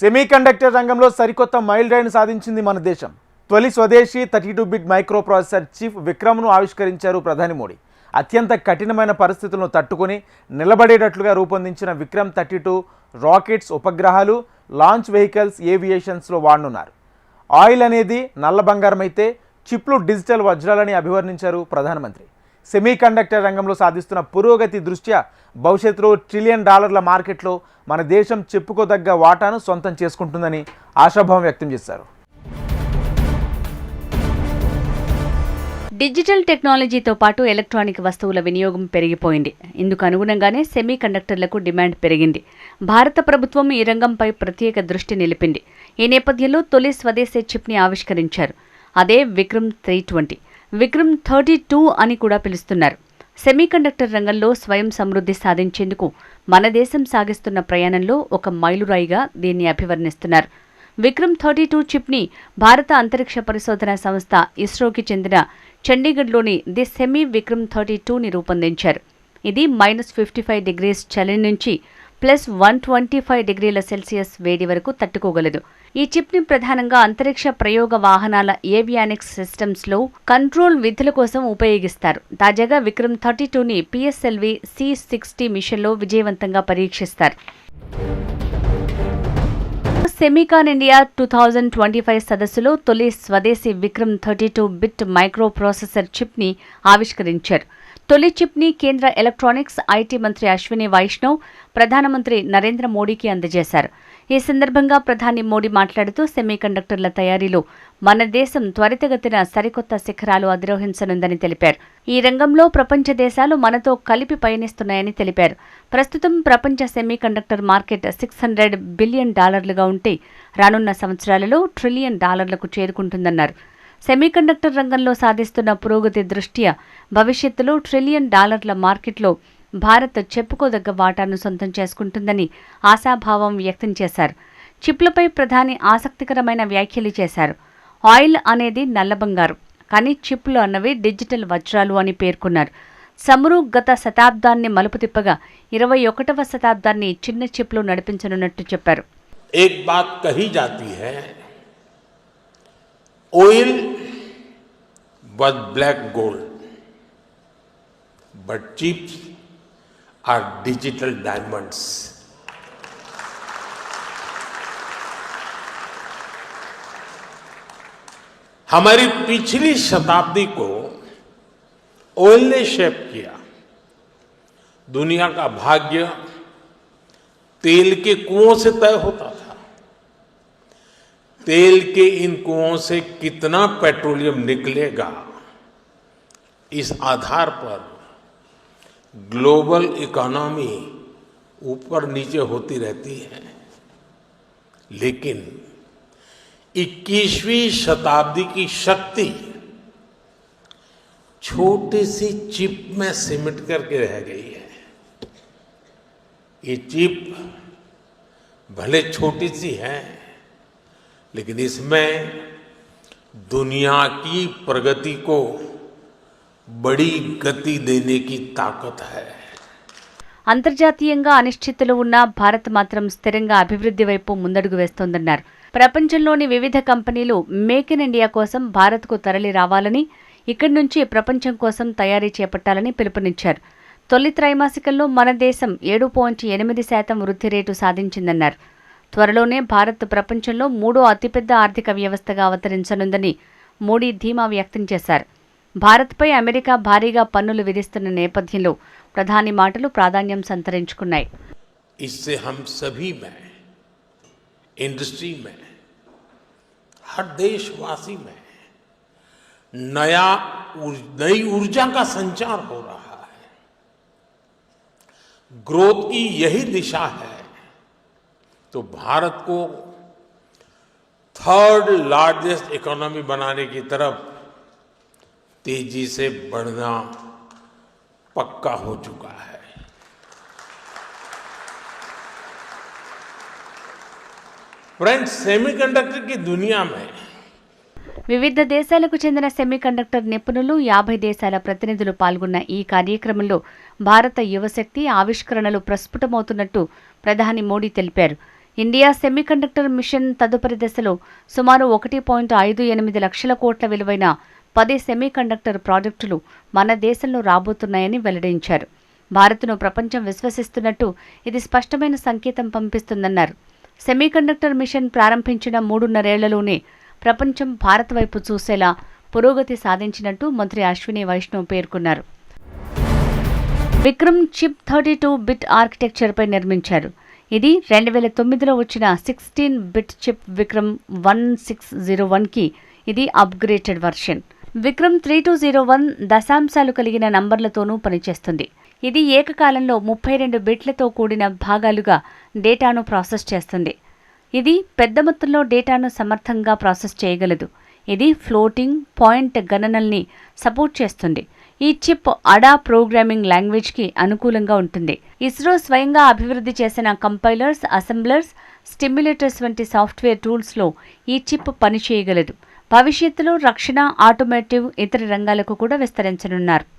Semiconductor రంగంలో సరికొత్త mile rain సాధించింది మన దేశం. తొలి స్వదేశీ thirty two bit micro processor chip విక్రమ్ను ఆవిష్కరించారు ప్రధాని మోడీ. అత్యంత కఠినమైన పరిస్థితులను తట్టుకొని నిలబడేటట్లుగా రూపొందించిన విక్రమ్ థర్టీ టూ రాకెట్స్ ఉపగ్రహాలు లాంచ్ వెహికల్స్ ఏవియేషన్స్లో వాడనున్నారు. ఆయిల్ అనేది నల్ల బంగారం అయితే చిప్లు డిజిటల్ వజ్రాలని అభివర్ణించారు ప్రధానమంత్రి. సెమీకండక్టర్ రంగంలో సాధిస్తున్న పురోగతి దృష్ట్యా భవిష్యత్తులో ట్రిలియన్ డాలర్ల మార్కెట్లో మన దేశం చెప్పుకోదగ్గ వాటాను సొంతం చేసుకుంటుందని ఆశాభావం వ్యక్తం చేశారు. డిజిటల్ టెక్నాలజీతో పాటు ఎలక్ట్రానిక్ వస్తువుల వినియోగం పెరిగిపోయింది. ఇందుకు అనుగుణంగానే సెమీ కండక్టర్లకు డిమాండ్ పెరిగింది. భారత ప్రభుత్వం ఈ రంగంపై ప్రత్యేక దృష్టి నిలిపింది. ఈ నేపథ్యంలో తొలి స్వదేశీ చిప్ని ఆవిష్కరించారు. అదే Vikram three twenty. Vikram thirty two అని కూడా పిలుస్తున్నారు. సెమీకండక్టర్ రంగంలో స్వయం సమృద్ధి సాధించేందుకు మన దేశం సాగిస్తున్న ప్రయాణంలో ఒక మైలురాయిగా దీన్ని అభివర్ణిస్తున్నారు. విక్రమ్ థర్టీ టూ చిప్ని భారత అంతరిక్ష పరిశోధన సంస్థ ఇస్రోకి చెందిన చండీగఢ్లోని ది సెమీ విక్రమ్ థర్టీ టూని రూపొందించారు. ఇది మైనస్ ఫిఫ్టీ ఫైవ్ డిగ్రీస్ చలి నుంచి ప్లస్ వన్ ట్వంటీ ఫైవ్ డిగ్రీల సెల్సియస్ వేడి వరకు తట్టుకోగలదు. ఈ చిప్ని ప్రధానంగా అంతరిక్ష ప్రయోగ వాహనాల ఏవియానిక్స్ సిస్టమ్స్లో కంట్రోల్ విధుల కోసం ఉపయోగిస్తారు. తాజాగా విక్రమ్ థర్టీ టూని పిఎస్ఎల్వి సి సిక్స్టీ మిషన్లో విజయవంతంగా పరీక్షిస్తారు. Semicon India two thousand twenty five సదస్సులో తొలి స్వదేశీ Vikram thirty two bit micro processor చిప్ని ఆవిష్కరించారు. తొలి చిప్ని కేంద్ర ఎలక్ట్రానిక్స్ ఐటీ మంత్రి అశ్విని వైష్ణవ్ ప్రధానమంత్రి నరేంద్ర మోడీకి అందజేశారు. ఈ సందర్భంగా ప్రధాని మోడీ మాట్లాడుతూ సెమీకండక్టర్ల తయారీలో మన దేశం త్వరితగతిన సరికొత్త శిఖరాలు అధిరోహించనుందని తెలిపారు. ఈ రంగంలో ప్రపంచ దేశాలు మనతో కలిపి పయనిస్తున్నాయని తెలిపారు. ప్రస్తుతం ప్రపంచ semiconductor market six hundred billion డాలర్లుగా ఉంటే రానున్న సంవత్సరాలలో ట్రిలియన్ డాలర్లకు చేరుకుంటుందన్నారు. సెమీకండక్టర్ రంగంలో సాధిస్తున్న పురోగతి దృష్ట్యా భవిష్యత్తులో ట్రిలియన్ డాలర్ల మార్కెట్లో భారత్ చెప్పుకోదగ్గ వాటాను సొంతం చేసుకుంటుందని ఆశాభావం వ్యక్తం చేశారు. చిప్లపై ప్రధాని ఆసక్తికరమైన వ్యాఖ్యలు చేశారు. ఆయిల్ అనేది నల్ల బంగారు కానీ చిప్లు అన్నవి డిజిటల్ వజ్రాలు అని పేర్కొన్నారు. చమురు గత శతాబ్దాన్ని మలుపు తిప్పగా ఇరవై ఒకటవ శతాబ్దాన్ని చిన్న చిప్లు నడిపించనున్నట్టు చెప్పారు. ఏక్ బాత్ కహీ జాతీ హై oil was black gold but chips are digital diamonds हमारी पिछली शताब्दी को ऑयल ने शेप किया। दुनिया का भाग्य तेल के कुओं से तय होता था। तेल के इन कुओं से कितना पेट्रोलियम निकलेगा? इस आधार पर ग्लोबल इकोनॉमी ऊपर नीचे होती रहती है। लेकिन 21वीं शताब्दी की शक्ति छोटी सी चिप में सिमट करके रह गई है। ये चिप भले छोटी सी है लेकिन इसमें दुनिया की प्रगति को बड़ी गति देने की ताकत है అంతర్జాతీయంగా అనిశ్చితులు ఉన్న భారత్ మాత్రం స్థిరంగా అభివృద్ధి వైపు ముందడుగు వేస్తోందన్నారు ప్రపంచంలోని వివిధ కంపెనీలు మేక్ ఇన్ ఇండియా కోసం భారత్కు తరలి రావాలని ఇక్కడి నుంచి ప్రపంచం కోసం తయారీ చేపట్టాలని పిలుపునిచ్చారు తొలి త్రైమాసికంలో మన దేశం ఏడు పాయింట్ ఎనిమిది శాతం వృద్ధి రేటు సాధించిందన్నారు త్వరలోనే భారత్ ప్రపంచంలో మూడో అతిపెద్ద ఆర్థిక వ్యవస్థగా అవతరించనుందని మోడీ ధీమా వ్యక్తం చేశారు భారత్పై అమెరికా భారీగా పన్నులు విధిస్తున్న నేపథ్యంలో ప్రధాని మాటలు ప్రాధాన్యం సంతరించుకున్నాయి इससे हम सभी में इंडस्ट्री में हर देशवासी में नया ऊर- नई ऊर्जा का संचार हो रहा है ग्रोथ की यही दिशा है तो भारत को थर्ड लार्जेस्ट इकोनॉमी बनाने की तरफ तेजी से बढ़ना पक्का हो चुका है फ्रेंड्स सेमीकंडक्टर की दुनिया में వివిధ దేశాలకు చెందిన సెమీకండక్టర్ నిపుణులు యాభై దేశాల ప్రతినిధులు పాల్గొన్న ఈ కార్యక్రమంలో భారత యువశక్తి ఆవిష్కరణలు ప్రస్ఫుటమవుతున్నట్టు ప్రధాని మోడీ తెలిపారు ఇండియా సెమీకండక్టర్ మిషన్ తదుపరి దశలో సుమారు ఒకటి పాయింట్ ఐదు ఎనిమిది లక్షల కోట్ల విలువైన పది సెమీకండక్టర్ ప్రాజెక్టులు మన దేశంలో రాబోతున్నాయని వెల్లడించారు. భారత్ను ప్రపంచం విశ్వసిస్తున్నట్టు ఇది స్పష్టమైన సంకేతం పంపిస్తుందన్నారు. సెమీకండక్టర్ మిషన్ ప్రారంభించిన మూడున్నరేళ్ళలోనే ప్రపంచం భారత్ వైపు చూసేలా పురోగతి సాధించినట్టు మంత్రి అశ్విని వైష్ణవ్ పేర్కొన్నారు. Vikram chip thirty two bit ఆర్కిటెక్చర్పై నిర్మించారు. ఇది రెండు వేల తొమ్మిదిలో వచ్చిన sixteen bit chip Vikram one six zero వన్కి ఇది upgraded version Vikram three two zero one దశాంశాలు కలిగిన నంబర్లతోనూ పనిచేస్తుంది. ఇది ఏకకాలంలో ముప్పై రెండు బిట్లతో కూడిన భాగాలుగా డేటాను ప్రాసెస్ చేస్తుంది. ఇది పెద్ద మొత్తంలో డేటాను సమర్థంగా ప్రాసెస్ చేయగలదు. ఇది ఫ్లోటింగ్ పాయింట్ గణనల్ని సపోర్ట్ చేస్తుంది. ఈ చిప్ అడా ప్రోగ్రామింగ్ లాంగ్వేజ్కి అనుకూలంగా ఉంటుంది. ఇస్రో స్వయంగా అభివృద్ధి చేసిన కంపైలర్స్ అసెంబ్లర్స్ స్టిమ్యులేటర్స్ వంటి సాఫ్ట్వేర్ టూల్స్లో ఈ చిప్ పనిచేయగలదు. భవిష్యత్తులో రక్షణ ఆటోమేటివ్ ఇతర రంగాలకు కూడా విస్తరించనున్నారు.